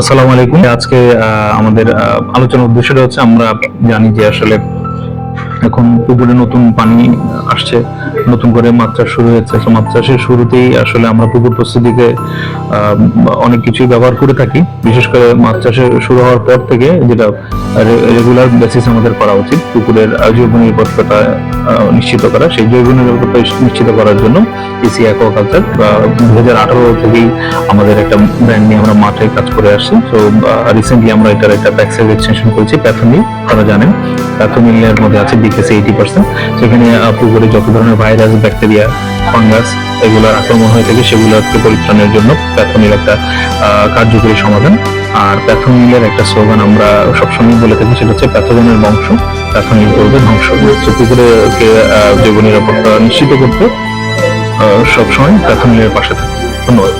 আসসালামু আলাইকুম। আজকে আমাদের আলোচনার উদ্দেশ্যটা হচ্ছে আমরা জানি যে আসলে এখন পুকুরে নতুন পানি আসছে নতুন করে মাছ চাষ শুরু হয়েছে। তো মাছ চাষের শুরুতেই আসলে আমরা পুকুর প্রস্তুতিকে অনেক কিছুই ব্যবহার করে থাকি। বিশেষ করে মাছ চাষের শুরু হওয়ার পর থেকে যেটা রেগুলার বেসিস আমাদের করা উচিত পুকুরের জৈব নিরাপত্তা আহ, নিশ্চিত করা, সেই জৈব নিরাপত্তা নিশ্চিত করার জন্য এসি অ্যাকোয়াকালচার দু হাজার আঠারো থেকেই আমাদের একটা ব্র্যান্ড নিয়ে আমরা মাঠে কাজ করে আসছি। তো রিসেন্টলি আমরা এটার একটা প্যাক্সেজ এক্সটেনশন করেছি প্যাথোমিল আপনারা জানেন। প্যাথোমিলের মধ্যে আছে বিকেসি এইটি পার্সেন্ট সেখানে পুকুরে যত ধরনের ভাইরাস ব্যাকটেরিয়া ফাঙ্গাস এগুলোর আক্রমণ হয়ে থাকে সেগুলোকে পরিত্রাণের জন্য প্যাথোমিল একটা কার্যকরী সমাধান। আর প্যাথোমিলের একটা স্লোগান আমরা সবসময় বলে থাকি, সেটা হচ্ছে প্যাথোজনের বংশ। প্যাথোমিল করবে ধ্বংস। পুকুরকে জৈব নিরাপত্তা নিশ্চিত করতে সবসময় প্যাথোমিলের পাশে থাকে ধন্যবাদ।